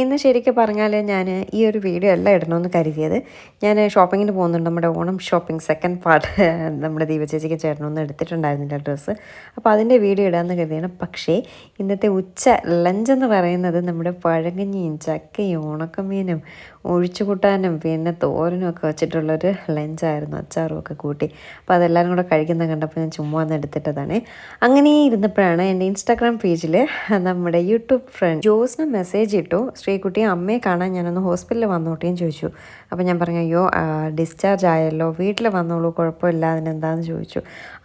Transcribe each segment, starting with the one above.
ഇന്ന് ശരിക്കും പറഞ്ഞാൽ ഞാൻ ഈ ഒരു വീഡിയോ അല്ല ഇടണമെന്ന് കരുതിയത്. ഞാൻ ഷോപ്പിങ്ങിന് പോകുന്നുണ്ട്. നമ്മുടെ ഓണം ഷോപ്പിംഗ് സെക്കൻഡ് പാർട്ട് നമ്മുടെ ദീപചേച്ചിക്ക് ചേട്ടനൊന്നും എടുത്തിട്ടുണ്ടായിരുന്നില്ല ഡ്രസ്സ്. അപ്പോൾ അതിന്റെ വീഡിയോ ഇടാമെന്ന് കരുതിയാണ്. പക്ഷേ ഇന്നത്തെ ഉച്ച ലഞ്ച് എന്ന് പറയുന്നത് നമ്മുടെ പഴങ്കഞ്ഞിയും ചക്കയും ഉണക്കമീനും ഒഴിച്ചുകൂട്ടാനും പിന്നെ തോരനും ഒക്കെ വെച്ചിട്ടുള്ളൊരു ലഞ്ചായിരുന്നു. അച്ചാറും ഒക്കെ കൂട്ടി. അപ്പോൾ അതെല്ലാവരും കൂടെ കഴിക്കുന്ന കണ്ടപ്പോൾ ഞാൻ ചുമ്മാ ഒന്ന് എടുത്തിട്ടതാണ്. അങ്ങനെ ഇരുന്നപ്പോഴാണ് എന്റെ ഇൻസ്റ്റാഗ്രാം പേജിൽ നമ്മുടെ യൂട്യൂബ് ഫ്രണ്ട് ജോസിന് മെസ്സേജ് ഇട്ടു. ശ്രീകുട്ടി അമ്മയെ കാണാൻ ഞാനൊന്ന് ഹോസ്പിറ്റലിൽ വന്നോട്ടേന്ന് ചോദിച്ചു. അപ്പോൾ ഞാൻ പറഞ്ഞു അയ്യോ ഡിസ്ചാർജ് ആയല്ലോ വീട്ടിൽ വന്നോളൂ കുഴപ്പമില്ല അതിനെന്താണെന്ന് ചോദിച്ചു.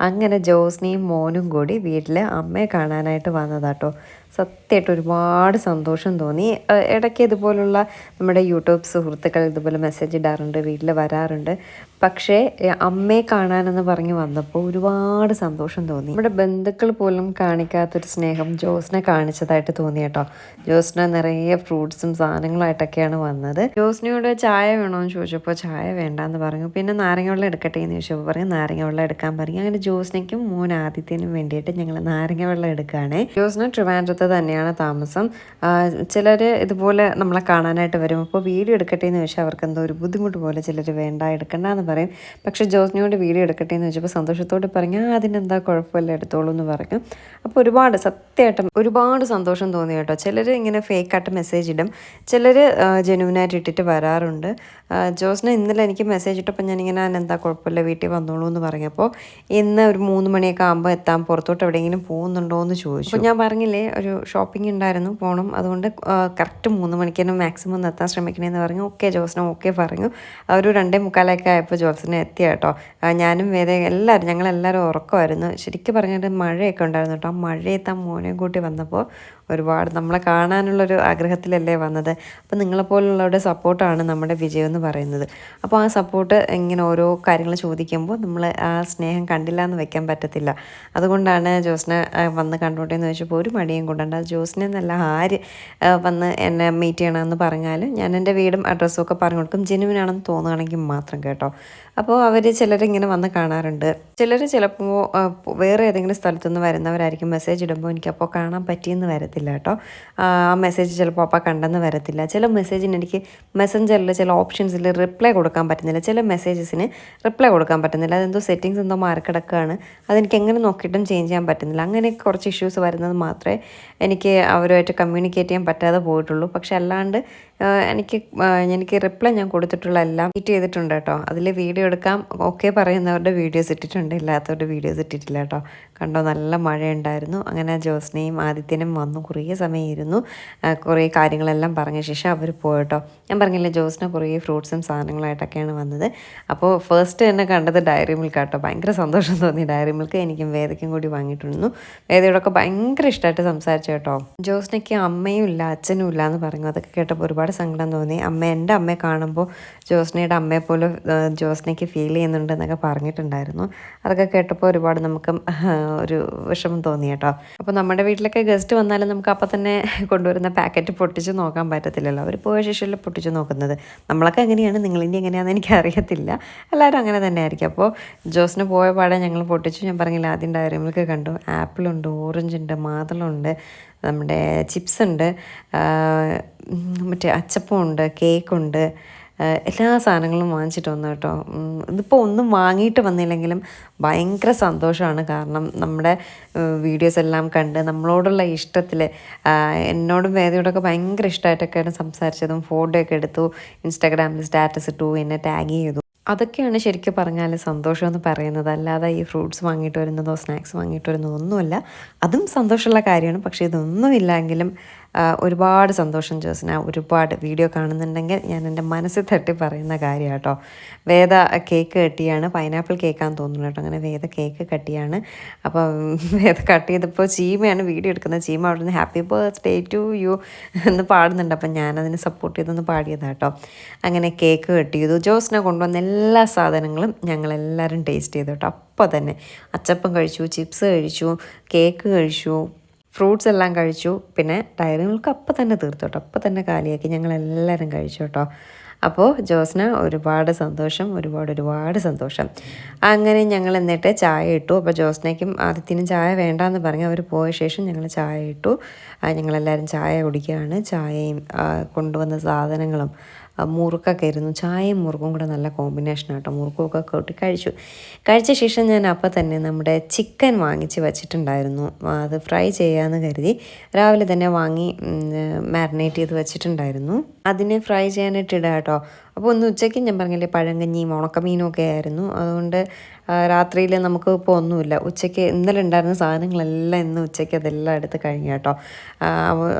അങ്ങനെ ജോസ്നിയും മോനും കൂടി വീട്ടിൽ അമ്മയെ കാണാനായിട്ട് വന്നതാട്ടോ. സത്യമായിട്ട് ഒരുപാട് സന്തോഷം തോന്നി. ഇടയ്ക്ക് ഇതുപോലുള്ള നമ്മുടെ യൂട്യൂബ് സുഹൃത്തുക്കൾ ഇതുപോലെ മെസ്സേജ് ഇടാറുണ്ട് വീട്ടിൽ വരാറുണ്ട്. പക്ഷേ അമ്മയെ കാണാനെന്ന് പറഞ്ഞ് വന്നപ്പോൾ ഒരുപാട് സന്തോഷം തോന്നി. നമ്മുടെ ബന്ധുക്കൾ പോലും കാണിക്കാത്തൊരു സ്നേഹം ജോസിനെ കാണിച്ചതായിട്ട് തോന്നി കേട്ടോ. ജോസിന് നിറയെ ഫ്രൂട്ട്സും സാധനങ്ങളായിട്ടൊക്കെയാണ് വന്നത്. ജോസിനോട് ചായ വേണമെന്ന് ചോദിച്ചപ്പോൾ ചായ വേണ്ടാന്ന് പറഞ്ഞു. പിന്നെ നാരങ്ങ വെള്ളം എടുക്കട്ടെ എന്ന് ചോദിച്ചപ്പോൾ പറഞ്ഞു നാരങ്ങ വെള്ളം എടുക്കാൻ പറഞ്ഞു അങ്ങനെ ജോസിനയ്ക്കും മോൻ ആദിത്യനും വേണ്ടിയിട്ട് ഞങ്ങൾ നാരങ്ങ വെള്ളം എടുക്കുകയാണ് ജോസിന് ട്രിവാൻഡ്രത്ത് തന്നെയാണ് താമസം. ചിലർ ഇതുപോലെ നമ്മളെ കാണാനായിട്ട് വരും. അപ്പോൾ വീഡിയോ എടുക്കട്ടെ എന്ന് ചോദിച്ചാൽ അവർക്ക് എന്തോ ഒരു ബുദ്ധിമുട്ട് പോലെ ചിലർ വേണ്ട എടുക്കണ്ട എന്ന് പറയും. പക്ഷേ ജോസ്നിയോട് വീഡിയോ എടുക്കട്ടെ എന്ന് ചോദിച്ചപ്പോൾ സന്തോഷത്തോടെ പറഞ്ഞു "ആ, അതിനെന്താ കുഴപ്പമില്ല എടുത്തോളൂ എന്ന് പറഞ്ഞു. അപ്പോൾ ഒരുപാട് സത്യമായിട്ടും ഒരുപാട് സന്തോഷം തോന്നി കേട്ടോ. ചിലർ ഇങ്ങനെ ഫേക്കായിട്ട് മെസ്സേജ് ഇടും. ചിലർ ജെനുവിനായിട്ട് ഇട്ടിട്ട് വരാറുണ്ട്. ജോസിന് ഇന്നലെ എനിക്ക് മെസ്സേജ് ഇട്ടപ്പോൾ ഞാനിങ്ങനെ എന്താ കുഴപ്പമില്ല വീട്ടിൽ വന്നോളൂ എന്ന് പറഞ്ഞപ്പോൾ ഇന്ന് ഒരു മൂന്ന് മണിയൊക്കെ ആകുമ്പോൾ എത്താൻ പുറത്തോട്ട് എവിടെയെങ്കിലും പോകുന്നുണ്ടോ എന്ന് ചോദിച്ചു. ഞാൻ പറഞ്ഞില്ലേ ഒരു ഷോപ്പിംഗ് ഉണ്ടായിരുന്നു പോകണം അതുകൊണ്ട് കറക്റ്റ് മൂന്ന് മണിക്ക് തന്നെ മാക്സിമം എത്താൻ ശ്രമിക്കണേന്ന് പറഞ്ഞു. ഓക്കെ ജോസ്ന ഓക്കെ പറഞ്ഞു. ഒരു രണ്ടേ മുക്കാലൊക്കെ ആയപ്പോൾ ജോസ്ന എത്തിയ കേട്ടോ. ഞാനും വേറെ എല്ലാവരും ഞങ്ങളെല്ലാവരും ഉറക്കമായിരുന്നു. ശരിക്കും പറഞ്ഞിട്ട് മഴയൊക്കെ ഉണ്ടായിരുന്നു കേട്ടോ. ആ മഴയെത്താൻ മോനെ കൂട്ടി വന്നപ്പോൾ ഒരുപാട് നമ്മളെ കാണാനുള്ളൊരു ആഗ്രഹത്തിലല്ലേ വന്നത്. അപ്പോൾ നിങ്ങളെപ്പോലുള്ളവരുടെ സപ്പോർട്ടാണ് നമ്മുടെ വിജയം എന്ന് പറയുന്നത്. അപ്പോൾ ആ സപ്പോർട്ട് ഇങ്ങനെ ഓരോ കാര്യങ്ങൾ ചോദിക്കുമ്പോൾ നമ്മൾ ആ സ്നേഹം കണ്ടില്ല എന്ന് വെക്കാൻ പറ്റത്തില്ല. അതുകൊണ്ടാണ് ജോസിനെ വന്ന് കണ്ടോട്ടെ എന്ന് ചോദിച്ചപ്പോൾ ഒരു മടിയും കൊണ്ടുണ്ട് അത് ജോസിനെ എന്നല്ല ആര് വന്ന് എന്നെ മീറ്റ് ചെയ്യണമെന്ന് പറഞ്ഞാൽ ഞാൻ എന്റെ വീടും അഡ്രസ്സും ഒക്കെ പറഞ്ഞു കൊടുക്കും. ജെനുവിനാണെന്ന് തോന്നുകയാണെങ്കിൽ മാത്രം കേട്ടോ. അപ്പോൾ അവർ ചിലരിങ്ങനെ വന്ന് കാണാറുണ്ട്. ചിലർ ചിലപ്പോൾ വേറെ ഏതെങ്കിലും സ്ഥലത്തുനിന്ന് വരുന്നവരായിരിക്കും മെസ്സേജ് ഇടുമ്പോൾ എനിക്കപ്പോൾ കാണാൻ പറ്റിയെന്ന് വരത്തില്ല. കേട്ടോ. ആ മെസ്സേജ് ചിലപ്പോൾ അപ്പം കണ്ടെന്ന് വരത്തില്ല. ചില മെസ്സേജിന് എനിക്ക് മെസ്സഞ്ചറിൽ ചില ഓപ്ഷൻസിൽ റിപ്ലൈ കൊടുക്കാൻ പറ്റുന്നില്ല. ചില മെസ്സേജസിന് റിപ്ലൈ കൊടുക്കാൻ പറ്റുന്നില്ല. അതെന്തോ സെറ്റിങ്സ് എന്തോ മാറിക്കിടക്കുകയാണ് അതെനിക്ക് എങ്ങനെ നോക്കിയിട്ടും ചേഞ്ച് ചെയ്യാൻ പറ്റുന്നില്ല. അങ്ങനെ കുറച്ച് ഇഷ്യൂസ് വരുന്നത് മാത്രമേ എനിക്ക് അവരുമായിട്ട് കമ്മ്യൂണിക്കേറ്റ് ചെയ്യാൻ പറ്റാതെ പോയിട്ടുള്ളൂ. പക്ഷെ അല്ലാണ്ട് എനിക്ക് എനിക്ക് റിപ്ലൈ ഞാൻ കൊടുത്തിട്ടുള്ള എല്ലാം മീറ്റ് ചെയ്തിട്ടുണ്ട് കേട്ടോ. അതിൽ വീഡിയോ എടുക്കാം. ഓക്കെ പറയുന്നവരുടെ വീഡിയോസ് ഇട്ടിട്ടുണ്ട്. ഇല്ലാത്തവരുടെ വീഡിയോസ് ഇട്ടിട്ടില്ല കേട്ടോ. കണ്ടോ നല്ല മഴയുണ്ടായിരുന്നു. അങ്ങനെ ജോസ്നയും ആദിത്യനും വന്നു. കുറേ സമയം ഇരുന്നു കുറേ കാര്യങ്ങളെല്ലാം പറഞ്ഞ ശേഷം അവർ പോയിട്ടോ ഞാൻ പറഞ്ഞില്ലേ ജോസ്ന കുറേ ഫ്രൂട്ട്സും സാധനങ്ങളായിട്ടൊക്കെയാണ് വന്നത്. അപ്പോൾ ഫസ്റ്റ് തന്നെ കണ്ടത് ഡയറി മിൽക്ക് കേട്ടോ ഭയങ്കര സന്തോഷം തോന്നി ഡയറി മിൽക്ക് എനിക്കും വേദയ്ക്കും കൂടി വാങ്ങിയിട്ടുണ്ടായിരുന്നു. വേദയോടൊക്കെ ഭയങ്കര ഇഷ്ടമായിട്ട് സംസാരിച്ചു കേട്ടോ. ജോസ്നയ്ക്ക് അമ്മയും ഇല്ല അച്ഛനും ഇല്ല എന്ന് പറഞ്ഞു. അതൊക്കെ കേട്ടപ്പോൾ ഒരുപാട് സങ്കടം തോന്നി. അമ്മ എന്റെ അമ്മയെ കാണുമ്പോൾ ജോസ്നയുടെ അമ്മയെ പോലെ ജോസ്നയ്ക്ക് ഫീൽ ചെയ്യുന്നുണ്ട് എന്നൊക്കെ പറഞ്ഞിട്ടുണ്ടായിരുന്നു. അതൊക്കെ കേട്ടപ്പോൾ ഒരുപാട് നമുക്ക് ഒരു വിഷമം തോന്നി കേട്ടോ. അപ്പോൾ നമ്മുടെ വീട്ടിലൊക്കെ ഗസ്റ്റ് വന്നാലും നമുക്ക് അപ്പം തന്നെ കൊണ്ടുവരുന്ന പാക്കറ്റ് പൊട്ടിച്ച് നോക്കാൻ പറ്റത്തില്ലല്ലോ. അവർ പോയ ശേഷമല്ലേ പൊട്ടിച്ച് നോക്കുന്നത്. നമ്മളൊക്കെ എങ്ങനെയാണ്? നിങ്ങളിന്റെ എങ്ങനെയാണെന്ന് എനിക്ക് അറിയത്തില്ല. എല്ലാവരും അങ്ങനെ തന്നെ ആയിരിക്കും അപ്പോൾ ജോസിന് പോയ പാടെ ഞങ്ങൾ പൊട്ടിച്ചു ഞാൻ പറഞ്ഞില്ല ആദ്യം ഡയറി മിൽക്ക് കണ്ടു. ആപ്പിളുണ്ട് ഓറഞ്ച് ഉണ്ട് മാതളമുണ്ട് നമ്മുടെ ചിപ്സ് ഉണ്ട് മറ്റേ അച്ചപ്പമുണ്ട് കേക്കുണ്ട് എല്ലാ സാധനങ്ങളും വാങ്ങിച്ചിട്ട് വന്നു കേട്ടോ. ഇതിപ്പോൾ ഒന്നും വാങ്ങിയിട്ട് വന്നില്ലെങ്കിലും ഭയങ്കര സന്തോഷമാണ്. കാരണം നമ്മുടെ വീഡിയോസ് എല്ലാം കണ്ട് നമ്മളോടുള്ള ഇഷ്ടത്തിൽ എന്നോടും വേദയോടൊക്കെ ഭയങ്കര ഇഷ്ടമായിട്ടൊക്കെയാണ് സംസാരിച്ചതും. ഫോട്ടോ ഒക്കെ എടുത്തു ഇൻസ്റ്റാഗ്രാമിൽ സ്റ്റാറ്റസ് ഇട്ടു എന്നെ ടാഗ് ചെയ്തു. അതൊക്കെയാണ് ശരിക്കും പറഞ്ഞാൽ സന്തോഷം എന്ന് പറയുന്നത്. അല്ലാതെ ഈ ഫ്രൂട്ട്സ് വാങ്ങിയിട്ട് വരുന്നതോ സ്നാക്സ് വാങ്ങിയിട്ട് വരുന്നതോ ഒന്നുമല്ല. അതും സന്തോഷമുള്ള കാര്യമാണ്. പക്ഷേ ഇതൊന്നുമില്ലെങ്കിലും ഒരുപാട് സന്തോഷം ജോസിന. ഒരുപാട് വീഡിയോ കാണുന്നുണ്ടെങ്കിൽ ഞാൻ എന്റെ മനസ്സിൽ തട്ടി പറയുന്ന കാര്യം കേട്ടോ. വേദ കേക്ക് കട്ടിയാണ്. പൈനാപ്പിൾ കേക്കാന്ന് തോന്നുന്നു കേട്ടോ. അങ്ങനെ വേദ കേക്ക് കട്ടിയാണ്. അപ്പോൾ വേദ കട്ട് ചെയ്തപ്പോൾ ചീമയാണ് വീഡിയോ എടുക്കുന്നത്. ചീമ അവിടെ നിന്ന് ഹാപ്പി ബർത്ത്ഡേ ടു യു എന്ന് പാടുന്നുണ്ട്. അപ്പം ഞാനതിന് സപ്പോർട്ട് ചെയ്തൊന്ന് പാടിയതാണ് കേട്ടോ. അങ്ങനെ കേക്ക് കട്ട് ചെയ്തു. ജോസിനെ കൊണ്ടുവന്ന എല്ലാ സാധനങ്ങളും ഞങ്ങളെല്ലാവരും ടേസ്റ്റ് ചെയ്തു കേട്ടോ. അപ്പോൾ തന്നെ അച്ചപ്പം കഴിച്ചു ചിപ്സ് കഴിച്ചു കേക്ക് കഴിച്ചു ഫ്രൂട്ട്സ് എല്ലാം കഴിച്ചു. പിന്നെ ഡയറി മിൽക്ക് അപ്പം തന്നെ തീർത്തു കേട്ടോ. അപ്പം തന്നെ കാലിയാക്കി ഞങ്ങൾ എല്ലാവരും കഴിച്ചു കേട്ടോ. അപ്പോൾ ജോസ്ന ഒരുപാട് സന്തോഷം ഒരുപാട് ഒരുപാട് സന്തോഷം. അങ്ങനെ ഞങ്ങൾ എന്നിട്ട് ചായ ഇട്ടു. അപ്പോൾ ജോസ്നയ്ക്കും ആദ്യത്തിനും ചായ വേണ്ടാന്ന് പറഞ്ഞ് അവർ പോയ ശേഷം ഞങ്ങൾ ചായ ഇട്ടു. ഞങ്ങളെല്ലാവരും ചായ കുടിക്കുകയാണ്. ചായയും കൊണ്ടുവന്ന സാധനങ്ങളും മുറുക്കൊക്കെ ആയിരുന്നു. ചായയും മുറുക്കും കൂടെ നല്ല കോമ്പിനേഷൻ ആട്ടോ. മുറുക്കുമൊക്കെ കൂട്ടി കഴിച്ചു. കഴിച്ച ശേഷം ഞാൻ അപ്പോൾ തന്നെ നമ്മുടെ ചിക്കൻ വാങ്ങിച്ച് വെച്ചിട്ടുണ്ടായിരുന്നു. അത് ഫ്രൈ ചെയ്യാമെന്ന് കരുതി രാവിലെ തന്നെ വാങ്ങി മാരിനേറ്റ് ചെയ്ത് വെച്ചിട്ടുണ്ടായിരുന്നു. അതിനെ ഫ്രൈ ചെയ്യാനായിട്ട് ഇടാം കേട്ടോ അപ്പോൾ ഒന്ന് ഉച്ചയ്ക്ക് ഞാൻ പറഞ്ഞില്ലേ പഴങ്കഞ്ഞിയും ഉണക്കമീനും ഒക്കെ ആയിരുന്നു. അതുകൊണ്ട് രാത്രിയിൽ നമുക്ക് ഇപ്പോൾ ഒന്നുമില്ല ഉച്ചയ്ക്ക് ഇന്നലെ ഉണ്ടായിരുന്ന സാധനങ്ങളെല്ലാം ഇന്ന് ഉച്ചയ്ക്ക് അതെല്ലാം എടുത്ത് കഴിഞ്ഞു കേട്ടോ.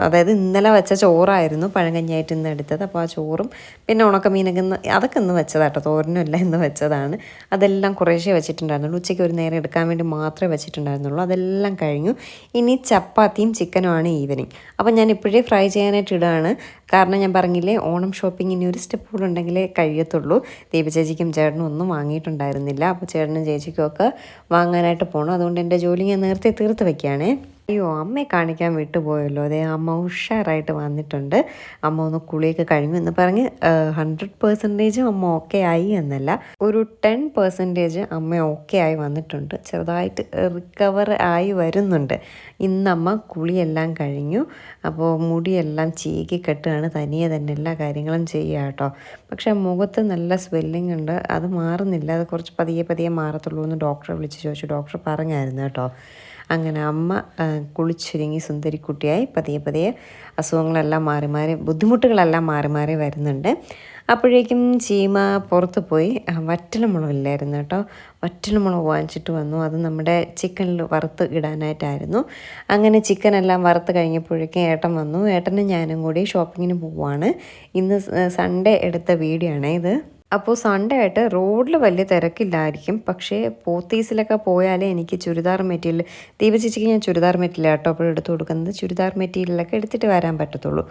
അതായത് ഇന്നലെ വെച്ച ചോറായിരുന്നു. പഴങ്കഞ്ഞായിട്ട് ഇന്ന് എടുത്തത്. അപ്പോൾ ആ ചോറും പിന്നെ ഉണക്കമീനൊക്കെ ഇന്ന് അതൊക്കെ ഇന്ന് വെച്ചതാട്ടോ തോരനുമല്ല ഇന്ന് വെച്ചതാണ്. അതെല്ലാം കുറേശ്ശേ വെച്ചിട്ടുണ്ടായിരുന്നുള്ളൂ. ഉച്ചയ്ക്ക് ഒരു നേരം എടുക്കാൻ വേണ്ടി മാത്രമേ വെച്ചിട്ടുണ്ടായിരുന്നുള്ളൂ. അതെല്ലാം കഴിഞ്ഞു. ഇനി ചപ്പാത്തിയും ചിക്കനുമാണ് ഈവനിങ്. അപ്പോൾ ഞാൻ ഇപ്പോഴേ ഫ്രൈ ചെയ്യാനായിട്ട് ഇടുകയാണ് കാരണം ഞാൻ പറഞ്ഞില്ലേ ഓണം ഷോപ്പിംഗ് ഇനി ഒരു സ്റ്റെപ്പ് കൂടെ ഉണ്ടെങ്കിലേ കഴിയത്തുള്ളൂ. ദീപചേച്ചിക്കും ചേട്ടനും ഒന്നും വാങ്ങിയിട്ടുണ്ടായിരുന്നില്ല. അപ്പോൾ ചേട്ടനും ചേച്ചിക്കും ഒക്കെ വാങ്ങാനായിട്ട് പോകണം അതുകൊണ്ട് എന്റെ ജോലി ഞാൻ നേരത്തെ തീർത്ത് വെക്കുകയാണേ. അയ്യോ അമ്മയെ കാണിക്കാൻ വിട്ടുപോയല്ലോ. അതെ അമ്മ ഉഷാറായിട്ട് വന്നിട്ടുണ്ട്. അമ്മ ഒന്ന് കുളിയൊക്കെ കഴിഞ്ഞു എന്ന് പറഞ്ഞ് ഹൺഡ്രഡ് പെർസെന്റേജും അമ്മ ഓക്കെ ആയി എന്നല്ല. ഒരു ടെൻ പെർസെന്റേജ് അമ്മ ഓക്കെ ആയി വന്നിട്ടുണ്ട്. ചെറുതായിട്ട് റിക്കവർ ആയി വരുന്നുണ്ട്. ഇന്നമ്മ കുളിയെല്ലാം കഴിഞ്ഞു. അപ്പോൾ മുടിയെല്ലാം ചീകി കെട്ടുകയാണ്. തനിയെ തന്നെ എല്ലാ കാര്യങ്ങളും ചെയ്യുക കേട്ടോ പക്ഷേ മുഖത്ത് നല്ല സ്വെല്ലിംഗ് ഉണ്ട്. അത് മാറുന്നില്ല. അത് കുറച്ച് പതിയെ പതിയെ മാറത്തുള്ളൂ എന്ന് ഡോക്ടറെ വിളിച്ച് ചോദിച്ചു. ഡോക്ടർ പറഞ്ഞായിരുന്നു കേട്ടോ. അങ്ങനെ അമ്മ കുളിച്ചൊരുങ്ങി സുന്ദരിക്കുട്ടിയായി പതിയെ പതിയെ അസുഖങ്ങളെല്ലാം മാറി മാറി ബുദ്ധിമുട്ടുകളെല്ലാം മാറി മാറി വരുന്നുണ്ട്. അപ്പോഴേക്കും ചീമ പുറത്ത് പോയി. ആ, വറ്റൽമുളക് ഇല്ലായിരുന്നു കേട്ടോ. വറ്റലമുളക് വാങ്ങിച്ചിട്ട് വന്നു. അത് നമ്മുടെ ചിക്കനിൽ വറുത്ത് ഇടാനായിട്ടായിരുന്നു. അങ്ങനെ ചിക്കനെല്ലാം വറുത്ത് കഴിഞ്ഞപ്പോഴേക്കും ഏട്ടൻ വന്നു. ഏട്ടനും ഞാനും കൂടി ഷോപ്പിങ്ങിന് പോവാണ്. ഇന്ന് സൺഡേ എടുത്ത വീഡിയോ ആണ് ഇത്. അപ്പോൾ സൺഡേ ആയിട്ട് റോഡിൽ വലിയ തിരക്കില്ലായിരിക്കും. പക്ഷേ പോത്തീസിലൊക്കെ പോയാലേ എനിക്ക് ചുരിദാർ മെറ്റീരിയൽ ദീപ ചേച്ചിക്ക് ഞാൻ ചുരിദാർ മെറ്റീരിയൽ ആട്ടോ അപ്പോൾ എടുത്തു കൊടുക്കുന്നത്. ചുരിദാർ മെറ്റീരിയലൊക്കെ എടുത്തിട്ട് വരാൻ പറ്റത്തുള്ളൂ.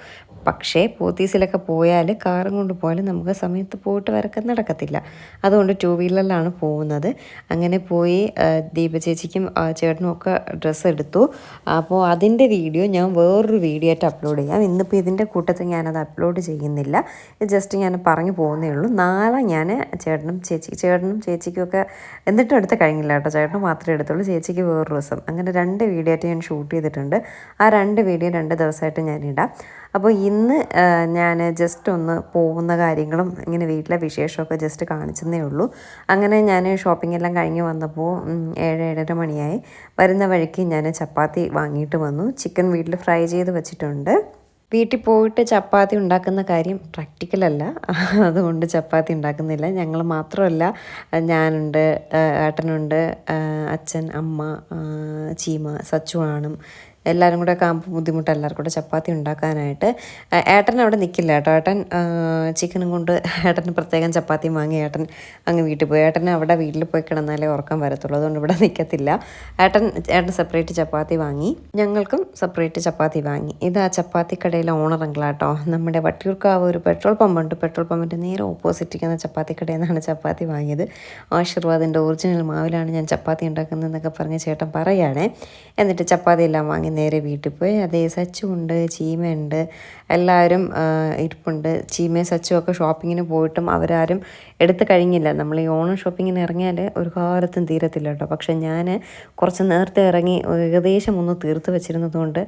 പക്ഷേ പോത്തീസിലൊക്കെ പോയാൽ കാറും കൊണ്ട് പോയാലും നമുക്ക് സമയത്ത് പോയിട്ട് വരക്കാൻ നടക്കത്തില്ല. അതുകൊണ്ട് ടു വീലറിലാണ് പോകുന്നത്. അങ്ങനെ പോയി ദീപചേച്ചിക്കും ചേട്ടനും ഒക്കെ ഡ്രസ്സ് എടുത്തു. അപ്പോൾ അതിന്റെ വീഡിയോ ഞാൻ വേറൊരു വീഡിയോ ആയിട്ട് അപ്ലോഡ് ചെയ്യാം. ഇന്നിപ്പോൾ ഇതിന്റെ കൂട്ടത്തിൽ ഞാനത് അപ്ലോഡ് ചെയ്യുന്നില്ല. ജസ്റ്റ് ഞാൻ പറഞ്ഞു പോകുന്നേ ഉള്ളൂ. നാളെ ഞാൻ ചേട്ടനും ചേച്ചി ചേട്ടനും ചേച്ചിക്കും ഒക്കെ എന്നിട്ടും എടുത്ത് കഴിഞ്ഞില്ല കേട്ടോ. ചേട്ടനും മാത്രമേ എടുത്തുള്ളൂ. ചേച്ചിക്ക് വേറൊരു ദിവസം. അങ്ങനെ രണ്ട് വീഡിയോ ആയിട്ട് ഞാൻ ഷൂട്ട് ചെയ്തിട്ടുണ്ട്. ആ രണ്ട് വീഡിയോ രണ്ട് ദിവസമായിട്ട് ഞാൻ ഇടാം. അപ്പോൾ ഇന്ന് ഞാൻ ജസ്റ്റ് ഒന്ന് പോകുന്ന കാര്യങ്ങളും ഇങ്ങനെ വീട്ടിലെ വിശേഷമൊക്കെ ജസ്റ്റ് കാണിച്ചെന്നേ ഉള്ളൂ. അങ്ങനെ ഞാൻ ഷോപ്പിംഗ് എല്ലാം കഴിഞ്ഞ് വന്നപ്പോൾ ഏഴ് ഏഴര മണിയായി. വരുന്ന വഴിക്ക് ഞാൻ ചപ്പാത്തി വാങ്ങിയിട്ട് വന്നു. ചിക്കൻ വീട്ടിൽ ഫ്രൈ ചെയ്ത് വെച്ചിട്ടുണ്ട്. വീട്ടിൽ പോയിട്ട് ചപ്പാത്തി ഉണ്ടാക്കുന്ന കാര്യം പ്രാക്ടിക്കൽ അല്ല. അതുകൊണ്ട് ചപ്പാത്തി ഉണ്ടാക്കുന്നില്ല. ഞങ്ങൾ മാത്രമല്ല ഞാനുണ്ട് ഏട്ടനുണ്ട് അച്ഛൻ അമ്മ ചീമ സച്ചു ആണും എല്ലാവരും കൂടെ ആകുമ്പോൾ ബുദ്ധിമുട്ട് എല്ലാവർക്കും കൂടെ ചപ്പാത്തി ഉണ്ടാക്കാനായിട്ട്. ഏട്ടൻ അവിടെ നിൽക്കില്ല കേട്ടോ. ഏട്ടൻ ചിക്കനും കൊണ്ട് ഏട്ടന് പ്രത്യേകം ചപ്പാത്തി വാങ്ങി ഏട്ടൻ അങ്ങ് വീട്ടിൽ പോയി. ഏട്ടന് അവിടെ വീട്ടിൽ പോയി കിടന്നാലേ ഉറക്കം വരത്തുള്ളൂ. അതുകൊണ്ട് ഇവിടെ നിൽക്കത്തില്ല ഏട്ടൻ ഏട്ടൻ സെപ്പറേറ്റ് ചപ്പാത്തി വാങ്ങി. ഞങ്ങൾക്കും സെപ്പറേറ്റ് ചപ്പാത്തി വാങ്ങി. ഇത് ആ ചപ്പാത്തി കടയിലെ ഓണർ അങ്കിളാട്ടോ നമ്മുടെ വട്ടിയൂർക്കാവ് ഒരു പെട്രോൾ പമ്പുണ്ട് പെട്രോൾ പമ്പിന്റെ നേരെ ഓപ്പോസിറ്റ് ഇരിക്കുന്ന ചപ്പാത്തി കടയിൽ നിന്നാണ് ചപ്പാത്തി വാങ്ങിയത്. ആശീർവാദിന്റെ ഒറിജിനൽ മാവിലാണ് ഞാൻ ചപ്പാത്തി ഉണ്ടാക്കുന്നതെന്നൊക്കെ പറഞ്ഞ് ചേട്ടൻ പറയുകയാണേ എന്നിട്ട് ചപ്പാത്തി എല്ലാം വാങ്ങി നേരെ വീട്ടിൽ പോയി. അതേ സച്ചുണ്ട് ചീമയുണ്ട്. എല്ലാവരും ഇരിപ്പുണ്ട്. ചീമയും സച്ചും ഒക്കെ ഷോപ്പിങ്ങിന് പോയിട്ടും അവരാരും എടുത്തു കഴിഞ്ഞില്ല. നമ്മൾ ഈ ഓണം ഷോപ്പിങ്ങിന് ഇറങ്ങിയാൽ ഒരു കാലത്തും തീരത്തില്ല കേട്ടോ പക്ഷെ ഞാൻ കുറച്ച് നേരത്തെ ഇറങ്ങി ഏകദേശം ഒന്ന് തീർത്ത് വെച്ചിരുന്നതുകൊണ്ട്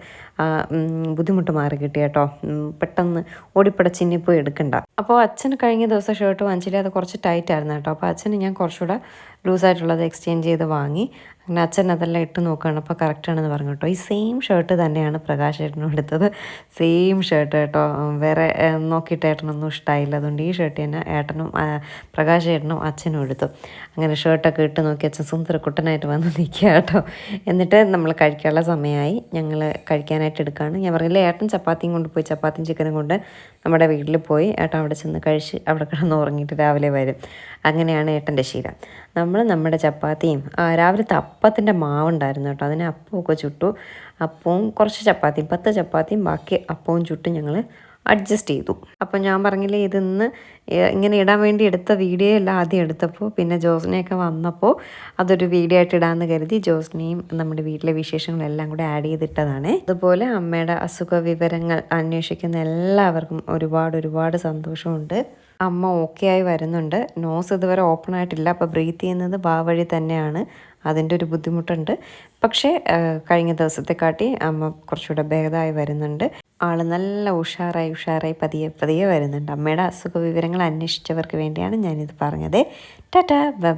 ബുദ്ധിമുട്ട് മാറി കിട്ടി കേട്ടോ. പെട്ടെന്ന് ഓടിപ്പടച്ചിനി പോയി എടുക്കണ്ട. അപ്പോൾ അച്ഛൻ കഴിഞ്ഞ ദിവസം ഷർട്ട് വാങ്ങിച്ചില്ല? അത് കുറച്ച് ടൈറ്റ് ആയിരുന്നു കേട്ടോ. അപ്പോൾ അച്ഛന് ഞാൻ കുറച്ചുകൂടെ ലൂസായിട്ടുള്ളത് എക്സ്ചേഞ്ച് ചെയ്ത് വാങ്ങി. അങ്ങനെ അച്ഛൻ അതെല്ലാം ഇട്ട് നോക്കുകയാണ്. അപ്പോൾ കറക്റ്റാണെന്ന് പറഞ്ഞു കേട്ടോ. ഈ സെയിം ഷർട്ട് തന്നെയാണ് പ്രകാശ് ഏട്ടനും എടുത്തത്. സെയിം ഷർട്ട് കേട്ടോ. വേറെ നോക്കിയിട്ട് ഏട്ടനൊന്നും ഇഷ്ടമായില്ല അതുകൊണ്ട് ഈ ഷർട്ട് തന്നെ ഏട്ടനും പ്രകാശ് ഏട്ടനും അച്ഛനും എടുത്തു. അങ്ങനെ ഷർട്ടൊക്കെ ഇട്ട് നോക്കി അച്ഛൻ സുന്ദര കുട്ടനായിട്ട് വന്ന് നിൽക്കുക കേട്ടോ. എന്നിട്ട് നമ്മൾ കഴിക്കാനുള്ള സമയമായി. ഞങ്ങൾ കഴിക്കാനായിട്ട് എടുക്കുകയാണ്. ഞാൻ പറഞ്ഞില്ലേ ഏട്ടൻ ചപ്പാത്തിയും കൊണ്ടുപോയി ചപ്പാത്തിയും ചിക്കനും കൊണ്ട് നമ്മുടെ വീട്ടിൽ പോയി ഏട്ടൻ അവിടെ ചെന്ന് കഴിച്ച് അവിടെ കിടന്ന് ഉറങ്ങിയിട്ട് രാവിലെ വരും. അങ്ങനെയാണ് ഏട്ടന്റെ ശീലം. നമ്മൾ നമ്മുടെ ചപ്പാത്തിയും രാവിലത്തെ അപ്പത്തിന്റെ മാവുണ്ടായിരുന്നു കേട്ടോ. അതിന് അപ്പമൊക്കെ ചുട്ടു. അപ്പവും കുറച്ച് ചപ്പാത്തിയും പത്ത് ചപ്പാത്തിയും ബാക്കി അപ്പവും ചുട്ടും ഞങ്ങൾ അഡ്ജസ്റ്റ് ചെയ്തു. അപ്പോൾ ഞാൻ പറഞ്ഞില്ലേ ഇതിന്ന് ഇങ്ങനെ ഇടാൻ വേണ്ടി എടുത്ത വീഡിയോ അല്ല ആദ്യം എടുത്തപ്പോൾ പിന്നെ ജോസ്നയൊക്കെ വന്നപ്പോൾ അതൊരു വീഡിയോ ആയിട്ട് ഇടാമെന്ന് കരുതി ജോസ്നയും നമ്മുടെ വീട്ടിലെ വിശേഷങ്ങളെല്ലാം കൂടെ ആഡ് ചെയ്തിട്ടതാണ്. അതുപോലെ അമ്മയുടെ അസുഖ വിവരങ്ങൾ അന്വേഷിക്കുന്ന എല്ലാവർക്കും ഒരുപാട് ഒരുപാട് സന്തോഷമുണ്ട്. അമ്മ ഓക്കെ ആയി വരുന്നുണ്ട്. നോസ് ഇതുവരെ ഓപ്പൺ ആയിട്ടില്ല. അപ്പോൾ ബ്രീത്ത് ചെയ്യുന്നത് ബാ വഴി തന്നെയാണ്. അതിന്റെ ഒരു ബുദ്ധിമുട്ടുണ്ട്. പക്ഷേ കഴിഞ്ഞ ദിവസത്തെ കാട്ടി അമ്മ കുറച്ചുകൂടെ ഭേദമായി വരുന്നുണ്ട്. ആൾ നല്ല ഉഷാറായി ഉഷാറായി പതിയെ പതിയെ വരുന്നുണ്ട്. അമ്മയുടെ അസുഖ വിവരങ്ങൾ അന്വേഷിച്ചവർക്ക് വേണ്ടിയാണ് ഞാനിത് പറഞ്ഞത്. Tata bye.